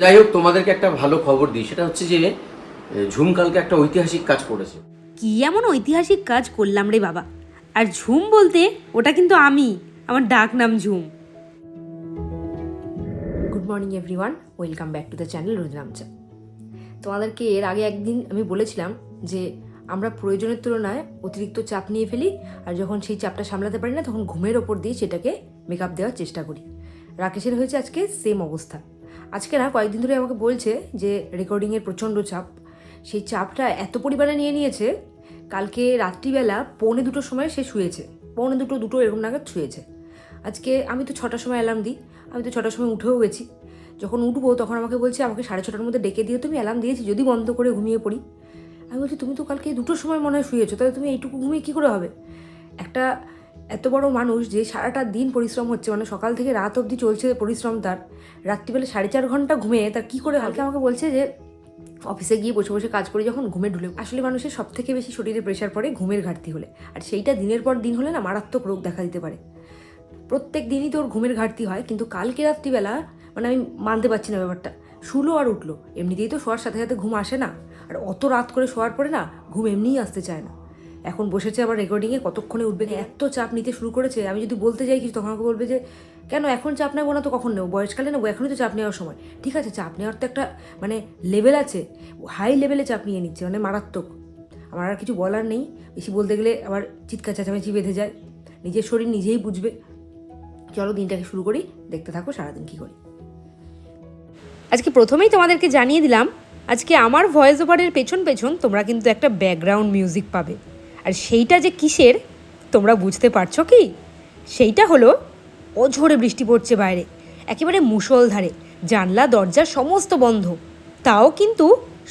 যাই হোক তোমাদেরকে একটা ভালো খবর দিই। সেটা হচ্ছে যে এ, ঝুম একটা ঐতিহাসিক কাজ করেছে। কি এমন ঐতিহাসিক কাজ করলাম রে বাবা? আর ঝুম বলতে ওটা কিন্তু আমি আমার ডাক নাম Jhum. Good morning everyone welcome back to the channel রুদ্রামচা তোমাদেরকে এর আগে একদিন আমি বলেছিলাম যে আমরা প্রয়োজনের তুলনায় অতিরিক্ত চাপ নিয়ে ফেলি আর যখন সেই চাপটা সামলাতে পারি না তখন ঘুমের ওপর দিয়ে সেটাকে মেকআপ দেওয়ার চেষ্টা করি। রাকেশের হয়েছে আজকে সেম অবস্থা। আজকে না কয়েকদিন ধরে আমাকে বলছে যে রেকর্ডিংয়ের প্রচণ্ড চাপ। সেই চাপটা এত পরিমাণে নিয়ে নিয়েছে, কালকে রাত্রিবেলা পৌনে দুটোর সময় সে শুয়েছে। পৌনে দুটো দুটো এরকম নাগাদ শুয়েছে। আজকে আমি তো ছটার সময় অ্যালার্ম দিই, আমি তো ছটার সময় উঠেও গেছি। যখন উঠবো তখন আমাকে বলছে, আমাকে সাড়ে ছটার মধ্যে ডেকে দিয়ে তুমি অ্যালার্ম দিয়েছি, যদি বন্ধ করে ঘুমিয়ে পড়ি। আমি বলছি, তুমি তো কালকে দুটোর সময় মনে হয় শুয়েছো, তাহলে তুমি এইটুকু ঘুমিয়ে কী করে হবে? একটা এত বড় মানুষ যে সারাটা দিন পরিশ্রম হচ্ছে মানে সকাল থেকে রাত অবধি চলছে পরিশ্রম তার। রাত্রিবেলা সাড়ে চার ঘণ্টা ঘুমিয়ে তার কী করে হালকা আমাকে বলছে যে, অফিসে গিয়ে বসে বসে কাজ করে যখন ঘুমে ঢুলে আসলে মানুষের সব থেকে বেশি শরীরে প্রেশার পড়ে ঘুমের ঘাটতি হলে। আর সেইটা দিনের পর দিন হলে না মারাত্মক রোগ দেখা দিতে পারে। প্রত্যেক দিনই তোর ঘুমের ঘাটতি হয়, কিন্তু কালকে রাত্রিবেলা মানে আমি মানতে পারছি না ব্যাপারটা। শুলো আর উঠল। এমনিতেই তো শোয়ার সাথে সাথে ঘুম আসে না। আর অত রাত করে শোয়ার পরে না, ঘুম এমনিই আসতে চায় না। এখন বসেছে আবার রেকর্ডিংয়ে কতক্ষণে উঠবে এত চাপ নিতে শুরু করেছে। আমি যদি বলতে যাই কিছু তখন আমাকে বলবে যে কেন এখন চাপ নেব না তো কখন নেব? বয়সকালে নেব এখনই তো চাপ নেওয়ার সময়। ঠিক আছে চাপ নেওয়ার তো একটা মানে লেভেল আছে। হাই লেভেলে চাপ নিয়ে নিচ্ছে মানে মারাত্মক। আমার আর কিছু বলার নেই। বেশি বলতে গেলে আবার চিৎকার চেঁচামেচি বেঁধে যায়। নিজের শরীর নিজেই বুঝবে। চলো দিনটাকে শুরু করি দেখতে থাকো সারাদিন কী করি। আজকে প্রথমেই তোমাদেরকে জানিয়ে দিলাম আজকে আমার ভয়েস ওভারের পেছন পেছন তোমরা কিন্তু একটা ব্যাকগ্রাউন্ড মিউজিক পাবে। আর সেইটা যে কিসের, তোমরা বুঝতে পারছ কি? সেইটা হলো অঝোরে বৃষ্টি পড়ছে বাইরে, একেবারে মুষলধারে জানলা, দরজা সমস্ত বন্ধ। তাও কিন্তু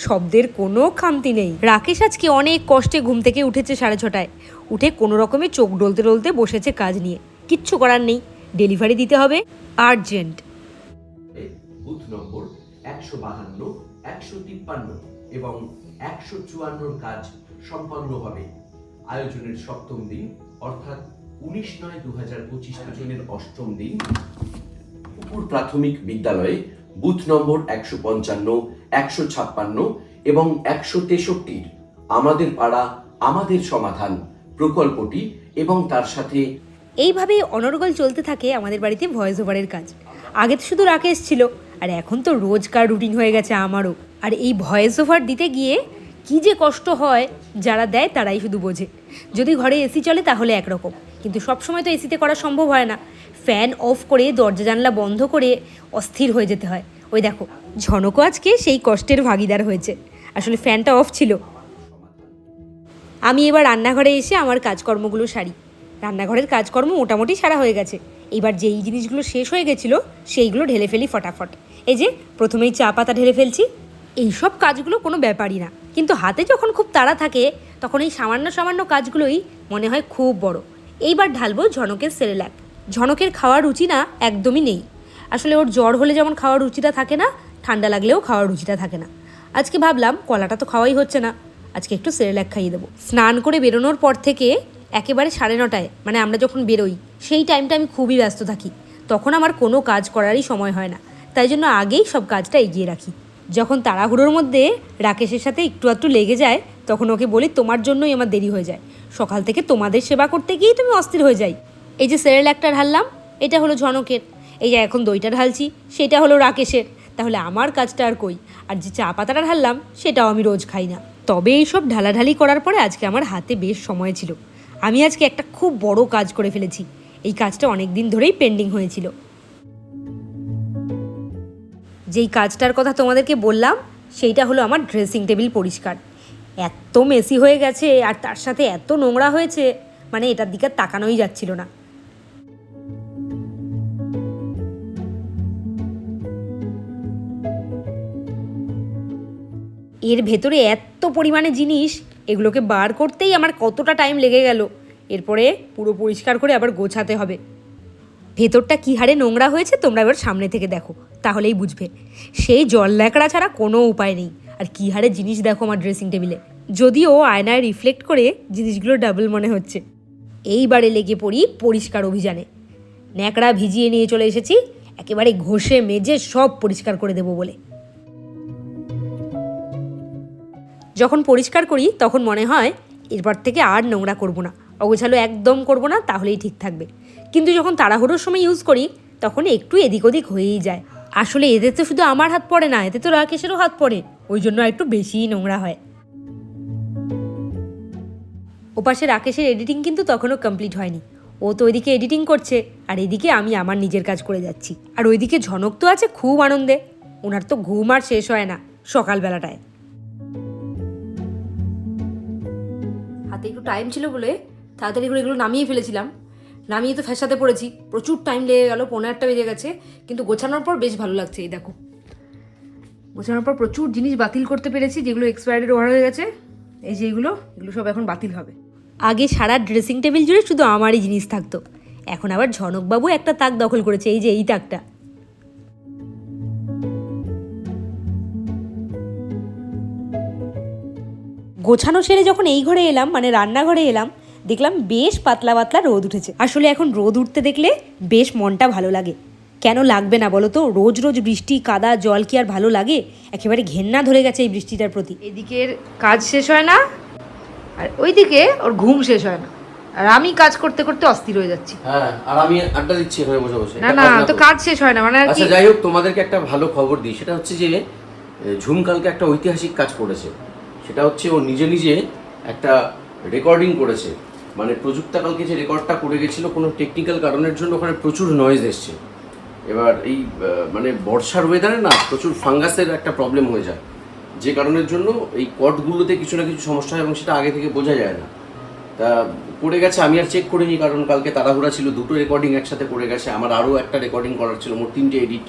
শব্দের কোনো খামতি নেই। রাকেশ আজকে অনেক কষ্টে ঘুম থেকে উঠেছে সাড়ে ছটায়। উঠে কোনো রকমে চোখ ডলতে ডলতে বসেছে কাজ নিয়ে। কিচ্ছু করার নেই, ডেলিভারি দিতে হবে আর্জেন্ট। বুথ নম্বর একশো বাহান্ন, একশো তিপ্পান্ন এবং একশো চুয়ান্নর কাজ সম্পন্ন হবে। আয়োজনের সপ্তম দিন, অর্থাৎ উনিশ নয় দু হাজার পঁচিশ আয়োজনের অষ্টম দিন পুকুর প্রাথমিক বিদ্যালয়ে বুথ নম্বর একশো পঞ্চান্ন, একশো ছাপ্পান্ন এবং একশো তেষট্টির আমাদের পাড়া, আমাদের সমাধান প্রকল্পটি এবং তার সাথে এইভাবেই অনর্গল চলতে থাকে আমাদের বাড়িতে ভয়েস ওভারের কাজ। আগে তো শুধু রাকেশ ছিল, আর এখন তো রোজকার রুটিন হয়ে গেছে আমারও। আর এই ভয়েস ওভার দিতে গিয়ে কি যে কষ্ট হয়, যারা দেয় তারাই শুধু বোঝে। যদি ঘরে এসি চলে তাহলে একরকম, কিন্তু সবসময় তো এসিতে করা সম্ভব হয় না। ফ্যান অফ করে দরজা জানলা বন্ধ করে অস্থির হয়ে যেতে হয়। ওই দেখো ঝনকও আজকে সেই কষ্টের ভাগিদার হয়েছে। আসলে ফ্যানটা অফ ছিল। আমি এবার রান্নাঘরে এসে আমার কাজকর্মগুলো সারি। রান্নাঘরের কাজকর্ম মোটামুটি সারা হয়ে গেছে। এবার যেই জিনিসগুলো শেষ হয়ে গেছিল, সেইগুলো ঢেলে ফেলি ফটাফট। এই যে, প্রথমেই চা পাতা ঢেলে ফেলছি। এইসব কাজগুলো কোনো ব্যাপারই না। কিন্তু হাতে যখন খুব তাড়া থাকে, তখন এই সামান্য সামান্য কাজগুলোই মনে হয় খুব বড়। এইবার ঢালবো ঝনকের সেরেল্যাক ঝনকের খাওয়ার রুচি না একদমই নেই। আসলে ওর জ্বর হলে যেমন খাওয়ার রুচিটা থাকে না, ঠান্ডা লাগলেও খাওয়ার রুচিটা থাকে না। আজকে ভাবলাম কলাটা তো খাওয়াই হচ্ছে না। আজকে একটু সেরেল্যাক খাইয়ে দেবো। স্নান করে বেরোনোর পর থেকে একেবারে সাড়ে নটায় মানে আমরা যখন বেরোই, সেই টাইমটা আমি খুবই ব্যস্ত থাকি। তখন আমার কোনো কাজ করারই সময় হয় না। তাই জন্য আগেই সব কাজটা এগিয়ে রাখি। যখন তাড়াহুড়োর মধ্যে রাকেশের সাথে একটু একটু লেগে যায়, তখন ওকে বলি, তোমার জন্যই আমার দেরি হয়ে যায়। সকাল থেকে তোমাদের সেবা করতে গিয়েই তুমি অস্থির হয়ে যাই। এই যে সেরেল একটা ঢাললাম এটা হলো ঝনকের। এই যে এখন দইটা ঢালছি, সেটা হলো রাকেশের। তাহলে আমার কাজটা আর কই? আর যে চা পাতাটা ঢাললাম, সেটাও আমি রোজ খাই না। তবে এইসব ঢালাঢালি করার পরে আজকে আমার হাতে বেশ সময় ছিল। আমি আজকে একটা খুব বড় কাজ করে ফেলেছি। এই কাজটা অনেক দিন ধরেই পেন্ডিং হয়েছিল। যেই কাজটার কথা তোমাদেরকে বললাম, সেইটা হলো আমার ড্রেসিং টেবিল পরিষ্কার। এত মেসি হয়ে গেছে, আর তার সাথে এত নোংরা হয়েছে মানে এটার দিকে তাকানোই যাচ্ছিল না। এর ভেতরে এত পরিমাণে জিনিস, এগুলোকে বার করতেই আমার কতটা টাইম লেগে গেল। এরপরে পুরো পরিষ্কার করে আবার গোছাতে হবে। ভেতরটা কী হারে নোংরা হয়েছে, তোমরা এবার সামনে থেকে দেখো। তাহলেই বুঝবে। সেই জল ল্যাকড়া ছাড়া কোনো উপায় নেই। আর কী হারে জিনিস দেখো আমার ড্রেসিং টেবিলে যদিও আয়নায় রিফ্লেক্ট করে জিনিসগুলো ডাবল মনে হচ্ছে। এইবারে লেগে পড়ি পরিষ্কার অভিযানে। ন্যাকড়া ভিজিয়ে নিয়ে চলে এসেছি, একেবারে ঘষে মেজে সব পরিষ্কার করে দেব বলে। যখন পরিষ্কার করি, তখন মনে হয় এরপর থেকে আর নোংরা করব না। অগোছালো একদম করব না, তাহলেই ঠিক থাকবে। কিন্তু যখন তাড়াহুড়োর সময় ইউজ করি, তখন একটু এদিক ওদিক হয়েই যায়। আসলে এতে তো শুধু আমার হাত পড়ে না, এতে তো রাকেশেরও হাত পড়ে। ওই জন্য একটু বেশিই নোংরা হয়। ওপাশে রাকেশের এডিটিং কিন্তু তখনও কমপ্লিট হয়নি। ও তো ওইদিকে এডিটিং করছে, আর এদিকে আমি আমার নিজের কাজ করে যাচ্ছি। আর ওইদিকে ঝনক তো আছে খুব আনন্দে। ওনার তো ঘুম আর শেষ হয় না, সকালবেলাটায়। হাতে একটু টাইম ছিল বলে তাড়াতাড়ি করে এগুলো নামিয়ে ফেলেছিলাম। নামিয়ে তো ফ্যাসাতে পড়েছি। প্রচুর টাইম লেগে গেল পনেরো একটা বেজে গেছে, কিন্তু গোছানোর পর বেশ ভালো লাগছে, এই দেখো। গোছানোর পর প্রচুর জিনিস বাতিল করতে পেরেছি, যেগুলো এক্সপায়ার্ডের ওভার হয়ে গেছে। এই যে এগুলো এগুলো সব এখন বাতিল হবে। আগে সারা ড্রেসিং টেবিল জুড়ে শুধু আমারই জিনিস থাকতো। এখন আবার ঝনকবাবু একটা তাক দখল করেছে, এই যে এই তাকটা। গোছানো সেরে যখন এই ঘরে এলাম মানে রান্নাঘরে এলাম দেখলাম বেশ পাতলা পাতলা রোদ উঠেছে। আসলে এখন রোদ উঠতে দেখলে বেশ মনটা ভালো লাগে। কেন লাগবে না বলো তো? রোজ রোজ বৃষ্টি কাদা জল কি আর ভালো লাগে? একেবারে ঘেন্না ধরে গেছে এই বৃষ্টিটার প্রতি। এদিকের কাজ শেষ হয় না আর ওইদিকে ওর ঘুম শেষ হয় না। আর আমি কাজ করতে করতে অস্থির হয়ে যাচ্ছি। হ্যাঁ আর আমি আড্ডা দিচ্ছি এখানে বসে বসে। না না তো কাজ শেষ হয় না মানে আর কি আচ্ছা যাই হোক তোমাদেরকে একটা ভালো খবর দিই। সেটা হচ্ছে যে এ, ঝুম কালকে একটা ঐতিহাসিক কাজ করেছে। সেটা হচ্ছে ও নিজে নিজে একটা রেকর্ডিং করেছে। মানে প্রযুক্তা কালকে যে রেকর্ডটা করে গেছিল কোনো টেকনিক্যাল কারণের জন্য ওখানে প্রচুর নয়েজ এসছে। এবার এই মানে বর্ষার ওয়েদারে না প্রচুর ফাঙ্গাসের একটা প্রবলেম হয়ে যায়। যে কারণের জন্য এই কটগুলোতে কিছু না কিছু সমস্যা হয় এবং সেটা আগে থেকে বোঝা যায় না। তা করে গেছে, আমি আর চেক করিনি কারণ কালকে তাড়াহুড়া ছিল, দুটো রেকর্ডিং একসাথে করে গেছে। আমার আরও একটা রেকর্ডিং করার ছিল, মোট তিনটে এডিট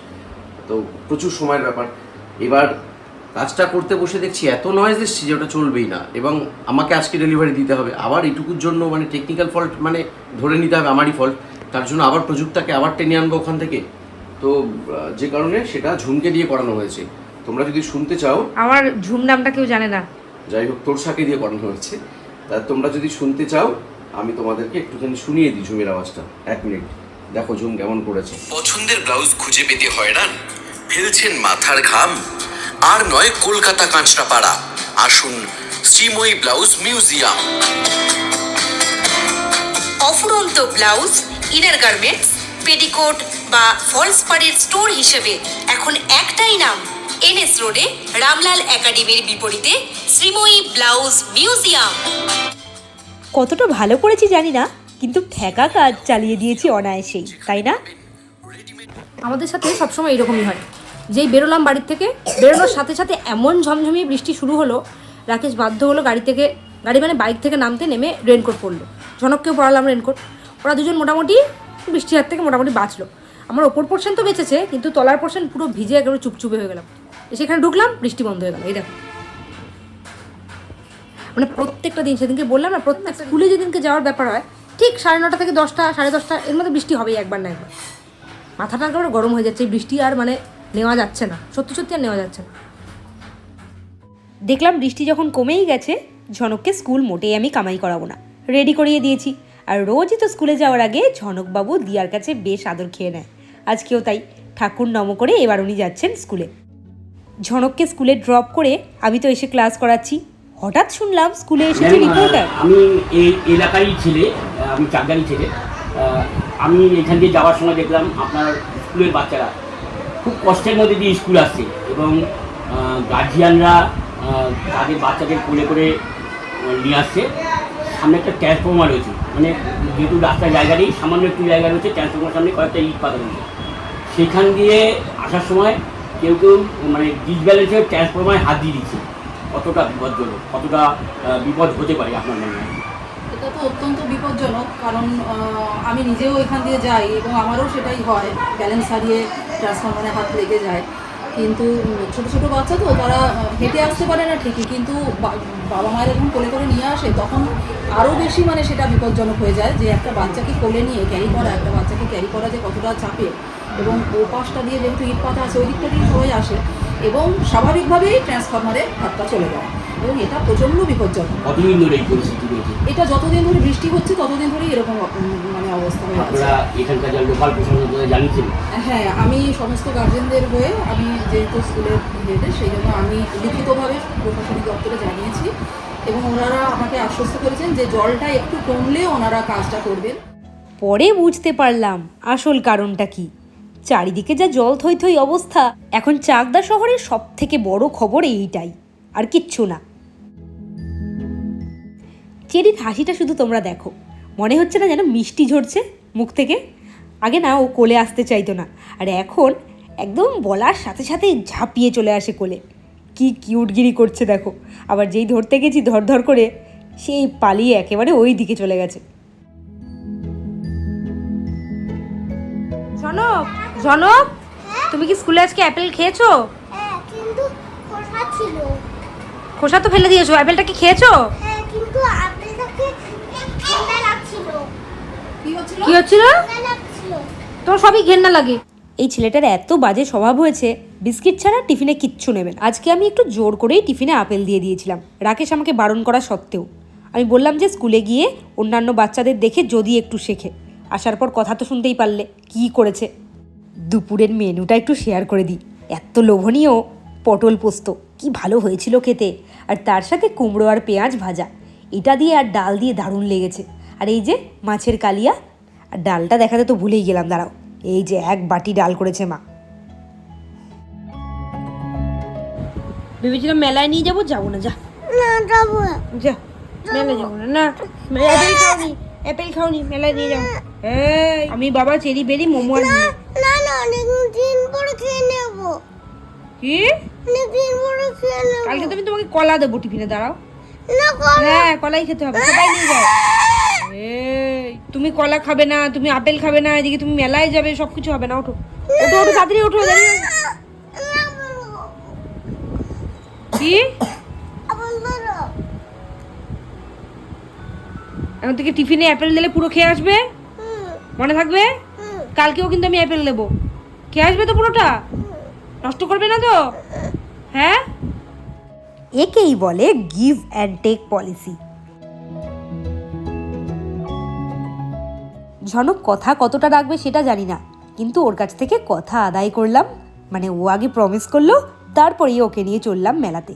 তো প্রচুর সময়ের ব্যাপার। এবার কাজটা করতে বসে দেখছি এত নয়েজ এসছে যে ওটা চলবেই না। এবং আমাকে আজকে ডেলিভারি দিতে হবে। আবার এইটুকুর জন্য মানে টেকনিক্যাল ফল্ট মানে ধরে নিতে হবে আমারই ফল্ট তার জন্য আবার প্রযুক্তটাকে আবার টেনে আনব ওখান থেকে। তো যে কারণে সেটা ঝুমকে দিয়ে করানো হয়েছে। তোমরা যদি শুনতে চাও। আমার ঝুম নামটা কেউ জানে না। যাই হোক তোর তোরসাকে দিয়ে করানো হয়েছে। তা তোমরা যদি শুনতে চাও আমি তোমাদেরকে একটুখানি শুনিয়ে দিই ঝুমের আওয়াজটা। এক মিনিট। দেখো ঝুম কেমন করেছে। পছন্দের ব্লাউজ খুঁজে পেতে হয়রান। ফেলছেন মাথার ঘাম। আর নয় কলকাতা কাঁচরা পাড়া আসুন শ্রীময়ী ব্লাউজ মিউজিয়াম। অফুরন্ত ব্লাউজ ইনার গার্মেন্টস পেটিকোট বা ফলস পাড়ের স্টোর হিসেবে এখন একটাই নাম এনএস রোডে রামলাল একাডেমির বিপরীতে শ্রীময়ী ব্লাউজ মিউজিয়াম। কতটা ভালো করেছি জানি না কিন্তু ঠেকা কাজ চালিয়ে দিয়েছি অনায়াসেই তাই না? আমাদের সাথে সবসময় এরকমই হয়। যেই বেরোলাম বাড়ির থেকে, বেরোনোর সাথে সাথে এমন ঝমঝমিয়ে বৃষ্টি শুরু হলো, রাকেশ বাধ্য হলো গাড়ি থেকে, গাড়ি মানে বাইক থেকে নামতে নেমে রেনকোট পরলো। ঝনককেও পরালাম রেনকোট ওরা দুজন মোটামুটি বৃষ্টির হাত থেকে মোটামুটি বাঁচলো। আমার ওপর পোর্শন তো বেঁচেছে, কিন্তু তলার পোর্শন পুরো ভিজে একেবারে চুপচুপে হয়ে গেলাম। সেখানে ঢুকলাম, বৃষ্টি বন্ধ হয়ে গেল। এই দেখো। মানে প্রত্যেকটা দিন সেদিনকে বললাম না, প্রত্যেক স্কুলে যেদিনকে যাওয়ার ব্যাপার হয়, ঠিক সাড়ে নটা থেকে দশটা, সাড়ে দশটা, এর মধ্যে বৃষ্টি হবেই একবার না একবার। মাথাটা একেবারে গরম হয়ে যাচ্ছে বৃষ্টি আর মানে নেওয়া যাচ্ছে না। সত্যি সত্যি আর নেওয়া যাচ্ছে না। দেখলাম বৃষ্টি যখন কমেই গেছে ঝনককে স্কুল মোটেই আমি কামাই করাবো না। রেডি করিয়ে দিয়েছি। আর রোজই তো স্কুলে যাওয়ার আগে ঝনকবাবু দিয়ার কাছে বেশ আদর খেয়ে নেয়। আজকেও তাই। ঠাকুর নম করে এবার উনি যাচ্ছেন স্কুলে। ঝনককে স্কুলে ড্রপ করে আমি তো এসে ক্লাস করাচ্ছি। হঠাৎ শুনলাম স্কুলে এসেছে রিপোর্টার আমি এই এলাকারই ছেলে আমি চাকদারি ছেলে। আমি এখান দিয়ে যাওয়ার সময় দেখলাম আপনার স্কুলের বাচ্চারা কষ্টের মধ্যে দিয়ে স্কুল আসছে এবং গার্জিয়ানরা তাদের বাচ্চাদের কোলে করে নিয়ে আসছে। সামনে একটা ট্রান্সফর্মার রয়েছে। মানে যেহেতু রাস্তার জায়গা নেই, সামান্য একটু জায়গা রয়েছে ট্রান্সফর্মার সামনে কয়েকটা ইট পাতা রয়েছে। সেখান দিয়ে আসার সময় কেউ কেউ মানে ডিসব্যালেন্সের ট্রান্সফর্মারে হাত দিয়ে দিচ্ছে। কতটা বিপজ্জনক কতটা বিপদ হতে পারে আপনার মনে হয়? এটা তো অত্যন্ত বিপজ্জনক, কারণ আমি নিজেও এখান দিয়ে যাই এবং আমারও সেটাই হয় ব্যালেন্স হারিয়ে ট্রান্সফরমারে হাত লেগে যায়। কিন্তু ছোট ছোট বাচ্চা তো, তারা হেঁটে আসতে পারে না ঠিকই, কিন্তু বাবা মায়ের যখন কোলে করে নিয়ে আসে, তখন আরও বেশি মানে সেটা বিপজ্জনক হয়ে যায় যে একটা বাচ্চাকে কোলে নিয়ে ক্যারি করা, একটা বাচ্চাকে ক্যারি করা যে কতটা চাপে। এবং ও পাশটা দিয়ে যেহেতু ইট পাতা আছে, ওই দিকটা দিয়ে সবাই আসে, এবং স্বাভাবিকভাবেই ট্রান্সফরমারে হাতটা চলে যায়। এবং এটা প্রচণ্ড বিপজ্জনক। কতদিন ধরে এই পরিস্থিতি রয়েছে? এটা যতদিন ধরে বৃষ্টি হচ্ছে ততদিন ধরেই এরকম মানে অবস্থা হয়ে আছে। আপনারা এখানকার যা লোকাল প্রশাসন জানিয়েছেন? হ্যাঁ আমি সমস্ত গার্জেনদের হয়ে আমি যেহেতু স্কুলের হেডে সেই জন্য আমি লিখিতভাবে প্রশাসনিক দপ্তরে জানিয়েছি। এবং ওনারা আমাকে আশ্বস্ত করেছেন যে জলটা একটু কমলে ওনারা কাজটা করবেন। পরে বুঝতে পারলাম আসল কারণটা কি। চারিদিকে যা জল থই থই অবস্থা এখন চাকদা শহরের সব থেকে বড় খবর এইটাই। আর কিচ্ছু না। চেরির হাসিটা শুধু তোমরা দেখো। মনে হচ্ছে না যেন মিষ্টি ঝরছে মুখ থেকে। আগে না ও কোলে আসতে চাইতো না। আর এখন একদম বলার সাথে সাথে ঝাঁপিয়ে চলে আসে কোলে। কি কিউটগিরি করছে দেখো। আবার যেই ধরতে গেছি ধর ধর করে সেই পালিয়ে একেবারে ওই দিকে চলে গেছে। জনক জনক তুমি কি স্কুলে আজকে অ্যাপেল খেয়েছো? হ্যাঁ কিন্তু খোসা ছিল। খোসা তো ফেলে দিয়েছ। অ্যাপেলটা কি খেয়েছো হ্যাঁ কিন্তু আপনাদেরকে ঠান্ডা লাগছিল কি হচ্ছিল? তোর সবই ঘেন্না লাগে। এই ছেলেটার এত বাজে স্বভাব হয়েছে, বিস্কিট ছাড়া টিফিনে কিচ্ছু নেবেন আজকে আমি একটু জোর করেই টিফিনে আপেল দিয়ে দিয়েছিলাম। রাকেশ আমাকে বারণ করা সত্ত্বেও। আমি বললাম যে স্কুলে গিয়ে অন্যান্য বাচ্চাদের দেখে যদি একটু শেখে। আসার পর কথা তো শুনতেই পারলে, কি করেছে। দুপুরের মেনুটা একটু শেয়ার করে দিই। এত লোভনীয় পটল পোস্ত, কি ভালো হয়েছিল খেতে। আর তার সাথে কুমড়ো আর পেঁয়াজ ভাজা। এটা দিয়ে আর ডাল দিয়ে দারুণ লেগেছে। আর এই যে মাছের কালিয়া আর ডালটা দেখাতে তো ভুলেই গেলাম দাঁড়াও। এই যে এক বাটি ডাল করেছে মা। ভেবেছিলাম মেলায় নিয়ে যাব যাব না যা। না যাব যা মেলায় যাব না। না অ্যাপেল খাওনি অ্যাপেল খাওনি মেলায় নিয়ে যাব। এই আমি বাবা চেরি বেরি মোমো আর না না অনেক দিন পরে খেয়ে নেব। কি? অনেক দিন পরে খেয়ে নেব। কালকে তো আমি তোমাকে কলা দেবো টিফিনে দাঁড়াও। হ্যাঁ কলাই খেতে হবে সবাই নিয়ে যাও। তুমি কলা খাবে না তুমি আপেল খাবে না এদিকে তুমি মেলায় যাবে সব কিছু হবে না ওঠো। ওঠো ওঠো তাড়াতাড়ি ওঠো কি? এখন থেকে টিফিনে অ্যাপেল দিলে পুরো খেয়ে আসবে? মনে থাকবে? কালকেও কিন্তু আমি অ্যাপেল দেবো। খেয়ে আসবে তো পুরোটা? নষ্ট করবে না তো? হ্যাঁ? একেই বলে give and take policy Jhanak কথা কতটা রাখবে সেটা জানি না, কিন্তু ওর কাছ থেকে কথা আদায় করলাম মানে ও আগে প্রমিস করল, তারপরেই ওকে নিয়ে চললাম মেলাতে।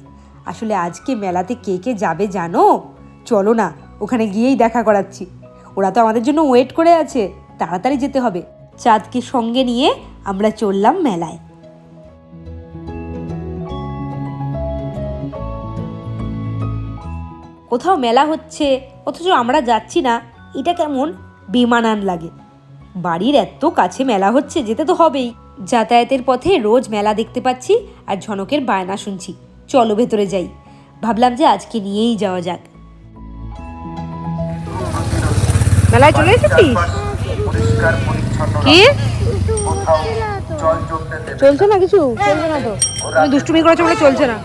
আসলে আজকে মেলাতে কে কে যাবে জানো? চলো না, ওখানে গিয়েই দেখা করাচ্ছি। ওরা তো আমাদের জন্য ওয়েট করে আছে, তাড়াতাড়ি যেতে হবে। চাঁদকে সঙ্গে নিয়ে আমরা চললাম মেলায়। কোথাও মেলা হচ্ছে, অথচ আমরা যাচ্ছি না, এটা কেমন বেমানান লাগে। বাড়ির এত কাছে মেলা হচ্ছে, যেতে তো হবেই। যাতায়াতের পথে রোজ মেলা দেখতে পাচ্ছি আর ঝনকের বায়না শুনছি। চলো ভেতরে যাই। ভাবলাম যে আজকে নিয়েই যাওয়া যাক। মেলায় চলে এসেছিস? কি? চলছে না কিছু? চলছে না তো। তুমি দুষ্টুমি করেছ বলে চলছে না।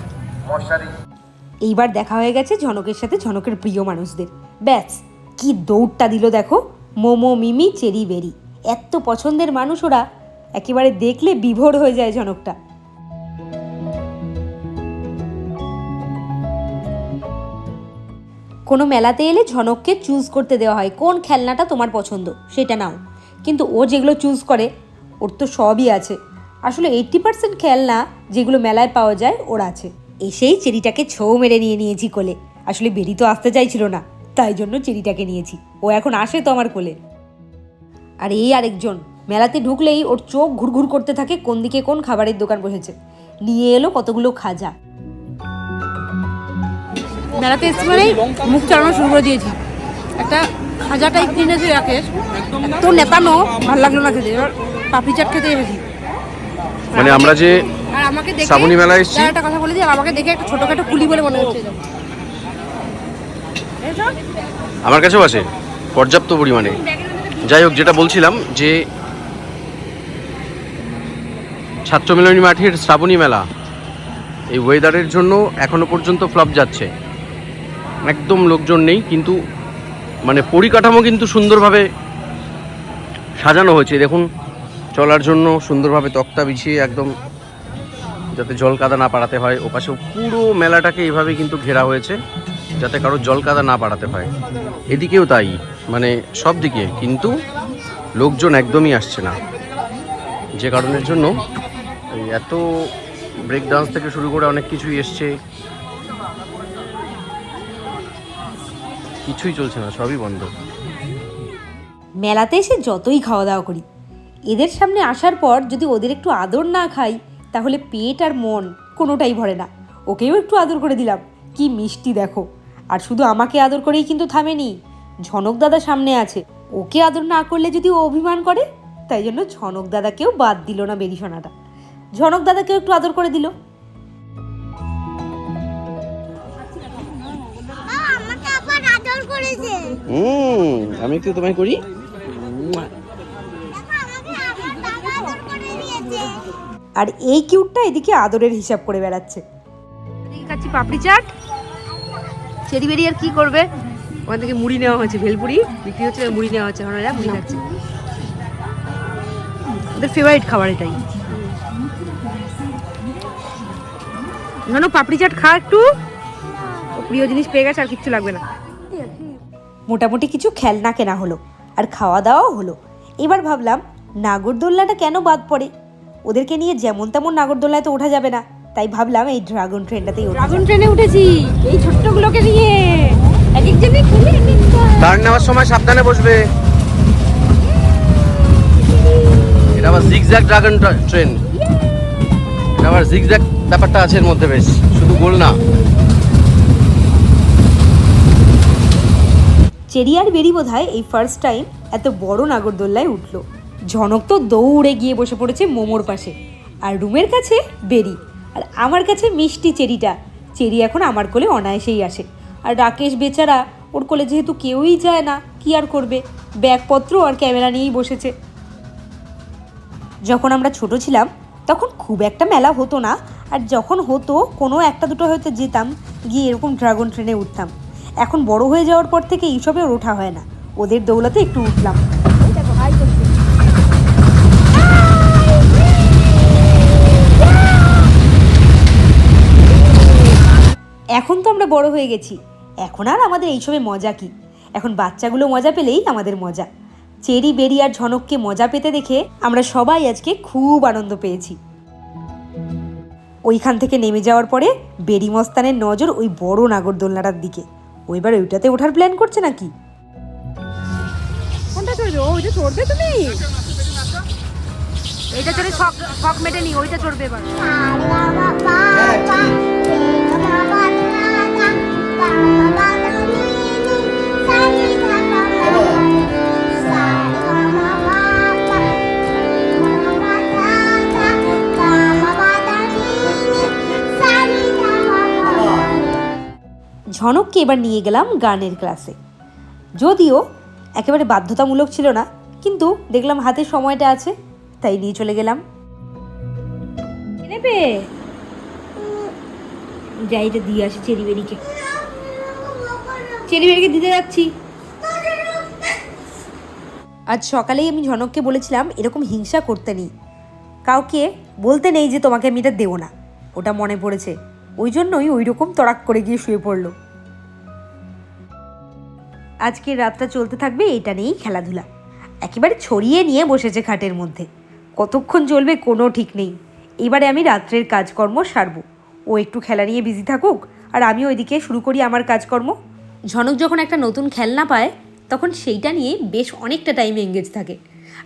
এইবার দেখা হয়ে গেছে ঝনকের সাথে ঝনকের প্রিয় মানুষদের। ব্যাস, কি দৌড়টা দিল দেখো। মোমো, মিমি, চেরি, বেরি। এত পছন্দের মানুষ ওরা, একেবারে দেখলে বিভোর হয়ে যায় ঝনকটা। কোনো মেলাতে এলে ঝনককে চুজ করতে দেওয়া হয়, কোন খেলনাটা তোমার পছন্দ সেটা নাও। কিন্তু ও যেগুলো চুজ করে, ওর তো সবই আছে। আসলে এইট্টি পার্সেন্ট খেলনা যেগুলো মেলায় পাওয়া যায়, ওর আছে। এসেই চেরিটাকে ছৌ মেরে নিয়ে নিয়েছি কোলে। আসলে বেরি তো আসতে চাইছিল না, তাই জন্য চেরিটাকে নিয়েছি। ও এখন আসে তো আমার কোলে। আর এই আরেকজন, মেলাতে ঢুকলেই ওর চোখ ঘুরঘুর করতে থাকে কোন দিকে কোন খাবারের দোকান বসেছে। নিয়ে এলো কতগুলো খাজা। মেলাতে এসছি মানেই মুখ চালানো শুরু করে দিয়েছি। একটা খাজা টাইপ কিনেছে রাকেশ তো নেতানো, ভালো লাগল না খেতে। এবার পাপড়ি চাট খেতে এসেছি। মানে আমরা যে আমাকে দেখে শ্রাবণী মেলায় এসেছি? একটা কথা বলে আমাকে দেখে একটা ছোটখাটো কুলি বলে মনে হচ্ছে। আমার কাছেও আছে পর্যাপ্ত পরিমাণে। যাই হোক যেটা বলছিলাম যে ছাত্রমেলনী মাঠের শ্রাবণী মেলা এই ওয়েদারের জন্য এখনও পর্যন্ত ফ্লপ যাচ্ছে। একদম লোকজন নেই কিন্তু মানে পরিকাঠামো কিন্তু সুন্দরভাবে সাজানো হয়েছে। দেখুন চলার জন্য সুন্দরভাবে তক্তা বিছিয়ে একদম যাতে জল কাদা না পাড়াতে হয়। ওপাশে পুরো মেলাটাকে এভাবে কিন্তু ঘেরা হয়েছে, যাতে কারও জল কাদা না পাড়াতে হয়। এদিকেও তাই মানে সব দিকে, কিন্তু লোকজন একদমই আসছে না। যে কারণের জন্য এত ব্রেক ডান্স থেকে শুরু করে অনেক কিছুই এসছে। কিছুই চলছে না, সবই বন্ধ। মেলাতে এসে যতই খাওয়া দাওয়া করি, এদের সামনে আসার পর যদি ওদের একটু আদর না খাই তাহলে পেট আর মন কোনোটাই ভরে না। ওকেও একটু আদর করে দিলাম। কি মিষ্টি দেখো। আর শুধু আমাকে আদর করেই কিন্তু থামেনি ঝনক দাদা সামনে আছে। ওকে আদর না করলে যদি ও অভিমান করে তাই জন্য ঝনক দাদাকেও বাদ দিল না বেরিসোনাটা ঝনক দাদাকেও একটু আদর করে দিল। বাবা, আমাকে আবার আদর করেছে। হুম আমি একটু তোমায় করি। আর এই কিউটটা এদিকে আদরের হিসাব করে বেড়াচ্ছে। খাচ্ছি পাপড়ি চাট। চেরি বেরি আর কি করবে? ওখান থেকে মুড়ি নেওয়া হয়েছে ভেলপুরি। বিক্রি হচ্ছে মুড়ি নেওয়া হচ্ছে ওনারা মুড়ি খাচ্ছে। ওদের ফেভারিট খাবার এটাই। জানো পাপড়ি চাট খা একটু। প্রিয় জিনিস পেয়ে গেছে আর কিচ্ছু লাগবে না। মোটামুটি কিছু খেলনা কেনা হলো আর খাওয়া দাওয়াও হলো। এবার ভাবলাম নাগরদোল্লাটা কেন বাদ পড়ে? ওদেরকে নিয়ে যেমন তেমন নাগরদোলায় তো ওঠা যাবে না। তাই ভাবলাম এই ড্রাগন ট্রেনটাতেই ড্রাগন ট্রেনে উঠেছি এই ছোট্টগুলোকে নিয়ে। এক খুলে টার্ন নেওয়ার সময় সাবধানে বসবে। এটা আবার জিগজ্যাগ ড্রাগন ট্রেন এটা আবার জিগজ্যাগ ব্যাপারটা আছে এর মধ্যে বেশ শুধু গোল না। চেরি আর বেরি বোধ হয় এই ফার্স্ট টাইম এত বড় নাগরদোল্লায় উঠল। ঝনক তো দৌড়ে গিয়ে বসে পড়েছে মোমোর পাশে। আর রুমের কাছে বেরি। আর আমার কাছে মিষ্টি চেরিটা। চেরি এখন আমার কোলে অনায়াসেই আসে। আর রাকেশ বেচারা ওর কোলে যেহেতু কেউই যায় না, কি আর করবে? ব্যাগপত্র আর ক্যামেরা নিয়েই বসেছে। যখন আমরা ছোট ছিলাম, তখন খুব একটা মেলা হতো না। আর যখন হতো, কোনো একটা দুটো হয়তো যেতাম, গিয়ে এরকম ড্রাগন ট্রেনে উঠতাম। এখন বড় হয়ে যাওয়ার পর থেকে এইসবে ওঠা হয় না। ওদের দৌলতে একটু উঠলাম। এখন তো আমরা বড় হয়ে গেছি। এখন আর আমাদের এইসবে মজা কি? এখন বাচ্চাগুলো মজা পেলেই আমাদের মজা। চেরি বেরি আর ঝনককে মজা পেতে দেখে আমরা সবাই আজকে খুব আনন্দ পেয়েছি। ওইখান থেকে নেমে যাওয়ার পরে বেরি মস্তানের নজর ওই বড় নাগরদোলনাটার দিকে। ওইবার ওইটাতে ওঠার প্ল্যান করছে নাকি? কোনটা চড়বে? ওইটা চড়বে তুমি? এইটা চড়ে শখ শখ মেটেনি ওইটা চড়বে এবার। ঝনককে এবার নিয়ে গেলাম গানের ক্লাসে। যদিও একেবারে বাধ্যতামূলক ছিল না, কিন্তু দেখলাম হাতে সময়টা আছে, তাই নিয়ে চলে গেলাম। যাই এটা দিয়ে আসি চেরি বেরিকে। চেরি বেরিকে দিতে যাচ্ছি। আজ সকালেই আমি ঝনককে বলেছিলাম এরকম হিংসা করতে নেই। কাউকে বলতে নেই যে তোমাকে আমি এটা দেবো না। ওটা মনে পড়েছে। ওই জন্যই ওই রকম তড়াক করে গিয়ে শুয়ে পড়ল। আজকের রাতটা চলতে থাকবে এটা নিয়েই খেলাধুলা। একেবারে ছড়িয়ে নিয়ে বসেছে খাটের মধ্যে। কতক্ষণ চলবে কোনো ঠিক নেই। এবারে আমি রাত্রের কাজকর্ম সারবো। ও একটু খেলা নিয়ে বিজি থাকুক আর আমি ওইদিকে শুরু করি আমার কাজকর্ম। ঝনক যখন একটা নতুন খেলনা পায়, তখন সেইটা নিয়ে বেশ অনেকটা টাইম এঙ্গেজ থাকে।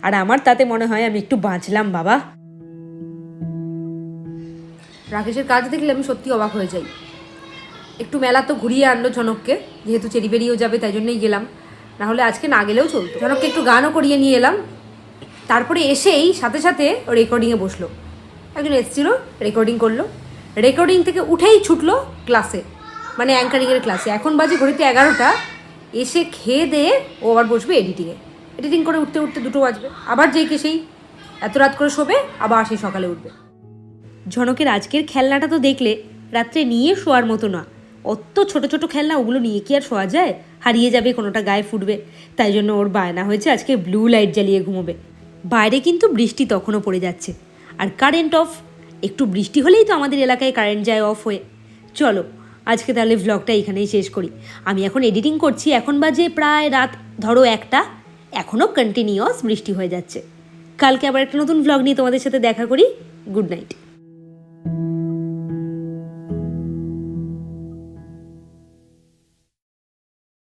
আর আমার তাতে মনে হয় আমি একটু বাঁচলাম, বাবা। রাকেশের কাজ দেখলে আমি সত্যি অবাক হয়ে যাই। একটু মেলা তো ঘুরিয়ে আনলো ঝনককে, যেহেতু চেরি বেরিয়েও যাবে, তাই জন্যই গেলাম। না হলে আজকে না গেলেও চলতো। ঝনককে একটু গানও করিয়ে নিয়ে এলাম। তারপরে এসেই সাথে সাথে রেকর্ডিংয়ে বসল। একজন এসেছিল রেকর্ডিং করল। রেকর্ডিং থেকে উঠেই ছুটলো ক্লাসে মানে অ্যাঙ্কারিংয়ের ক্লাসে এখন বাজে ঘড়িতে এগারোটা। এসে খেয়ে দিয়ে ও আবার বসবে এডিটিংয়ে এডিটিং করে উঠতে উঠতে দুটো বাজবে। আবার যেই কে সেই এত রাত করে শোবে, আবার সেই সকালে উঠবে। ঝনকের আজকের খেলনাটা তো দেখলে রাত্রে নিয়ে শোয়ার মতো না। অত ছোট ছোট খেলনা ওগুলো নিয়ে কি আর শোয়া যায়? হারিয়ে যাবে, কোনোটা গায়ে ফুটবে। তাই জন্য ওর বায়না হয়েছে আজকে ব্লু লাইট জ্বালিয়ে ঘুমোবে। বাইরে কিন্তু বৃষ্টি তখনও পড়ে যাচ্ছে। আর কারেন্ট অফ একটু বৃষ্টি হলেই তো আমাদের এলাকায় কারেন্ট যায় অফ হয়ে। চলো আজকে তাহলে ভ্লগটা এখানেই শেষ করি। আমি এখন এডিটিং করছি, এখন বাজে প্রায় রাত, ধরো একটা, এখনও কন্টিনিউয়াস বৃষ্টি হয়ে যাচ্ছে। কালকে আবার একটা নতুন ভ্লগ নিয়ে তোমাদের সাথে দেখা করি। Good night